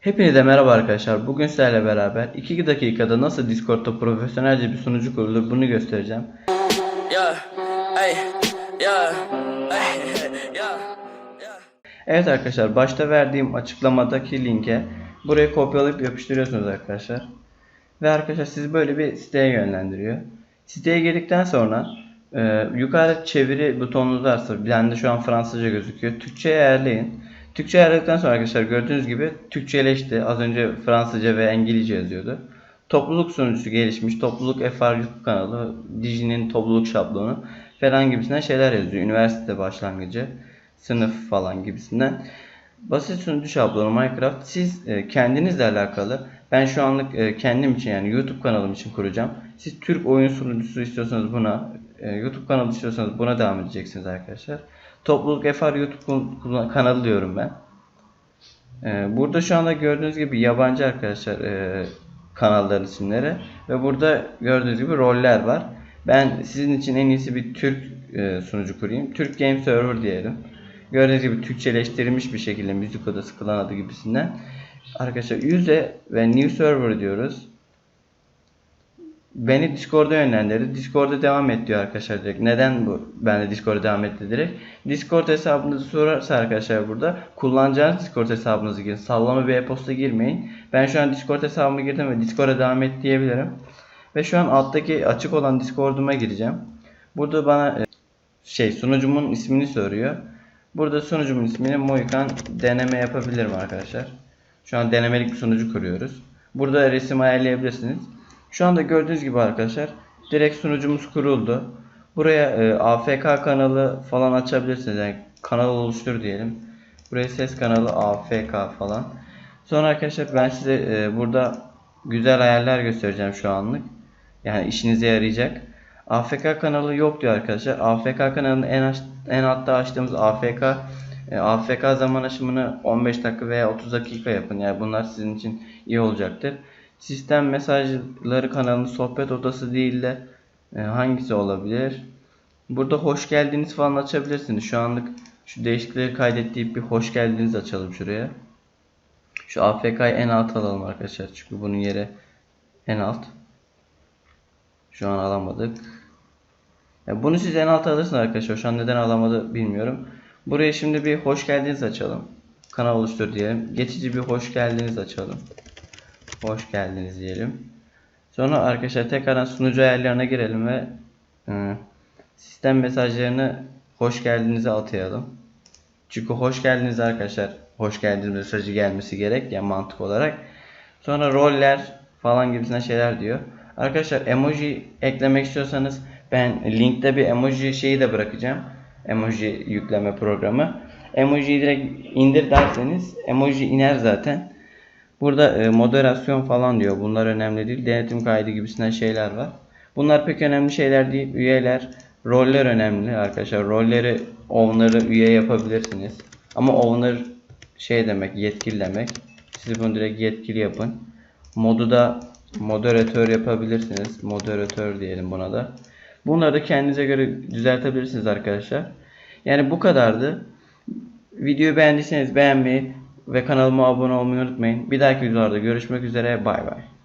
Hepinize merhaba arkadaşlar. Bugün sizlerle beraber 2 dakikada nasıl Discord'da profesyonelce bir sunucu kurulur bunu göstereceğim. Evet arkadaşlar başta verdiğim açıklamadaki linke buraya kopyalayıp yapıştırıyorsunuz arkadaşlar. Ve arkadaşlar sizi böyle bir siteye yönlendiriyor. Siteye girdikten sonra e, yukarıda çeviri butonunuz varsa bende şu an Fransızca gözüküyor. Türkçe ayarlayın. Türkçe ayarladıktan sonra arkadaşlar gördüğünüz gibi Türkçeleşti. Az önce Fransızca ve İngilizce yazıyordu. Topluluk sunucusu gelişmiş. Topluluk FR YouTube kanalı. Diji'nin topluluk şablonu falan gibisinden şeyler yazıyor. Üniversite başlangıcı, sınıf falan gibisinden. Basit sunucu şablonu Minecraft siz e, kendinizle alakalı ben şu anlık e, kendim için yani YouTube kanalım için kuracağım. Siz Türk oyun sunucusu istiyorsanız buna, e, YouTube kanalı istiyorsanız buna devam edeceksiniz arkadaşlar. Topluluk FR YouTube kanalı diyorum ben. E, burada şu anda gördüğünüz gibi yabancı arkadaşlar e, kanalların isimleri ve burada gördüğünüz gibi roller var. Ben sizin için en iyisi bir Türk e, sunucu kurayım. Türk Game Server diyelim. Gördüğünüz gibi Türkçeleştirilmiş bir şekilde müzik odası klan adı gibisinden. Arkadaşlar use ve new server diyoruz. Beni Discord'a yönlendirdi. Discord'a devam et diyor arkadaşlar direkt. Neden bu? Ben de Discord'a devam etti direkt. Discord hesabınızı sorarsa arkadaşlar burada kullanacağınız Discord hesabınızı girin. Sallama bir e-posta girmeyin. Ben şu an Discord hesabıma girdim ve Discord'a devam et diyebilirim. Ve şu an alttaki açık olan Discord'uma gireceğim. Burada bana e, şey sunucumun ismini soruyor. Burada sunucumun ismini Moikan deneme yapabilirim arkadaşlar. Şu an denemelik bir sunucu kuruyoruz. Burada resim ayarlayabilirsiniz. Şu anda gördüğünüz gibi arkadaşlar direkt sunucumuz kuruldu. Buraya e, AFK kanalı falan açabilirsiniz. Yani kanal oluştur diyelim. Buraya ses kanalı AFK falan. Sonra arkadaşlar ben size e, burada güzel ayarlar göstereceğim şu anlık. Yani işinize yarayacak. AFK kanalı yok diyor arkadaşlar. AFK kanalının en aş- en altta açtığımız AFK e, AFK zaman aşımını 15 dakika veya 30 dakika yapın. Yani bunlar sizin için iyi olacaktır. Sistem mesajları kanalının sohbet odası değil de e, hangisi olabilir? Burada hoş geldiniz falan açabilirsiniz. Şu anlık şu değişiklikleri kaydet deyip bir hoş geldiniz açalım şuraya. Şu AFK'yı en alt alalım arkadaşlar. Çünkü bunun yeri en alt. Şu an alamadık. Ya bunu siz en alta alırsınız arkadaşlar. Şu an neden alamadı bilmiyorum. Buraya şimdi bir hoş geldiniz açalım. Kanal oluştur diyelim. Geçici bir hoş geldiniz açalım. Hoş geldiniz diyelim. Sonra arkadaşlar tekrardan sunucu ayarlarına girelim ve ıı, sistem mesajlarını hoş geldinize atayalım. Çünkü hoş geldiniz arkadaşlar. Hoş geldiniz mesajı gelmesi gerek yani mantık olarak. Sonra roller falan gibisinden şeyler diyor. Arkadaşlar emoji eklemek istiyorsanız ben linkte bir emoji şeyi de bırakacağım. Emoji yükleme programı. Emojiyi direkt indir derseniz emoji iner zaten. Burada e, moderasyon falan diyor. Bunlar önemli değil. Denetim kaydı gibisinden şeyler var. Bunlar pek önemli şeyler değil. Üyeler, roller önemli arkadaşlar. Rolleri, owner'ı üye yapabilirsiniz. Ama owner şey demek, yetkili demek. Siz bunu direkt yetkili yapın. Modu da moderatör yapabilirsiniz. Moderatör diyelim buna da. Bunları da kendinize göre düzeltebilirsiniz arkadaşlar. Yani bu kadardı. Videoyu beğendiyseniz beğenmeyi ve kanalıma abone olmayı unutmayın. Bir dahaki videolarda görüşmek üzere. Bay bay.